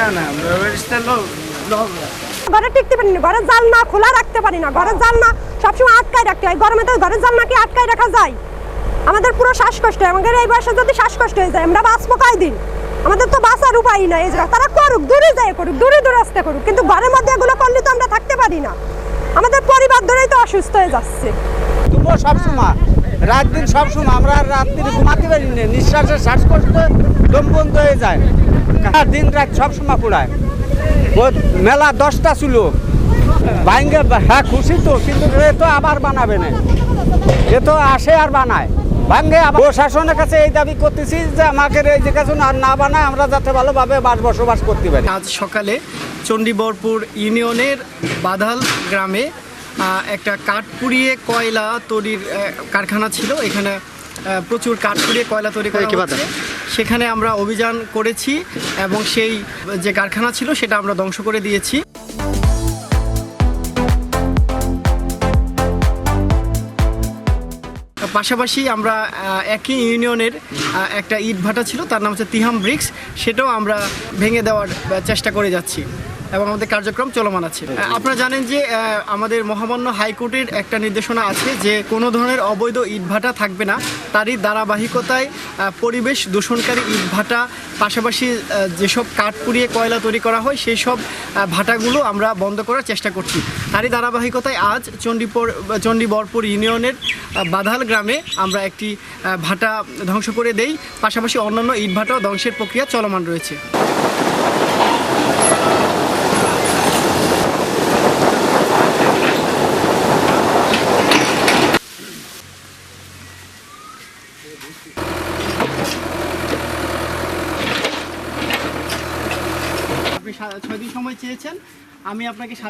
না ঘরে টিকতে পারি না ঘরের জানলা খোলা রাখতে পারি না ঘরের জানলা সবসময় আটকায় রাখতে হয়। গরমে তো ঘরের জানলা কি আটকায় রাখা যায়। আমাদের পুরো শ্বাসকষ্ট হয় আমাদের এই বয়সে যদি শ্বাসকষ্ট হয়ে যায় আমরা বাঁচবো কয়দিন? আমাদের তো বাঁচার উপায় নাই এই জায়গা তারা করুক দূরে যায় করুক দূরে দূরে আসতে করুক কিন্তু ঘরের মধ্যে এগুলো করলে তো আমরা থাকতে পারি না। আমাদের পরিবার ধরেই তো অসুস্থ হয়ে যাচ্ছে। তুমো সবসময় রাত দিন সবসময় আমরা রাত্রি ঘুমাতে পারি না। নিঃশ্বাসের শ্বাসকষ্ট দম বন্ধ হয়ে যায়। দিন রাত সবসময় পড়ায়। ও মেলা দশটা ছিল। ভাঙ্গে হ্যাঁ খুশি তো কিন্তু এ তো আবার বানাবে না। এ তো আসে আর বানায়। ভাঙ্গে প্রশাসনের কাছে এই দাবি করতেছি যে আমাকে এই যে কাছে আর না বানায় আমরা যাতে ভালোভাবে বাস বসবাস করতে পারি। আজ সকালে চণ্ডীবরপুর ইউনিয়নের বাধাল গ্রামে একটা কাঠ পুড়িয়ে কয়লা তৈরির কারখানা ছিল। এখানে প্রচুর কাঠ পুড়িয়ে কয়লা তৈরি করা সেখানে আমরা অভিযান করেছি এবং সেই যে কারখানা ছিল সেটা আমরা ধ্বংস করে দিয়েছি। পাশাপাশি আমরা একই ইউনিয়নের একটা ইট ভাটা ছিল, তার নাম হচ্ছে তিহাম ব্রিক্স, সেটাও আমরা ভেঙে দেওয়ার চেষ্টা করে যাচ্ছি। এবং আমাদের কার্যক্রম চলমান আছে। আপনারা জানেন যে আমাদের মহামান্য হাইকোর্টের একটা নির্দেশনা আছে যে, কোনো ধরনের অবৈধ ইটভাটা থাকবে না। তারই ধারাবাহিকতায় পরিবেশ দূষণকারী ইটভাটা পাশাপাশি যেসব কাঠ পুড়িয়ে কয়লা তৈরি করা হয় সেই সব ভাটাগুলো আমরা বন্ধ করার চেষ্টা করছি। তারই ধারাবাহিকতায় আজ চণ্ডীপুর, চণ্ডীবরপুর ইউনিয়নের বাধাল গ্রামে আমরা একটি ভাটা ধ্বংস করে দেই। পাশাপাশি অন্যান্য ইট ভাটাও ধ্বংসের প্রক্রিয়া চলমান রয়েছে। আপনি ছয় দিন সময় চেয়েছেন আমি আপনাকে সাত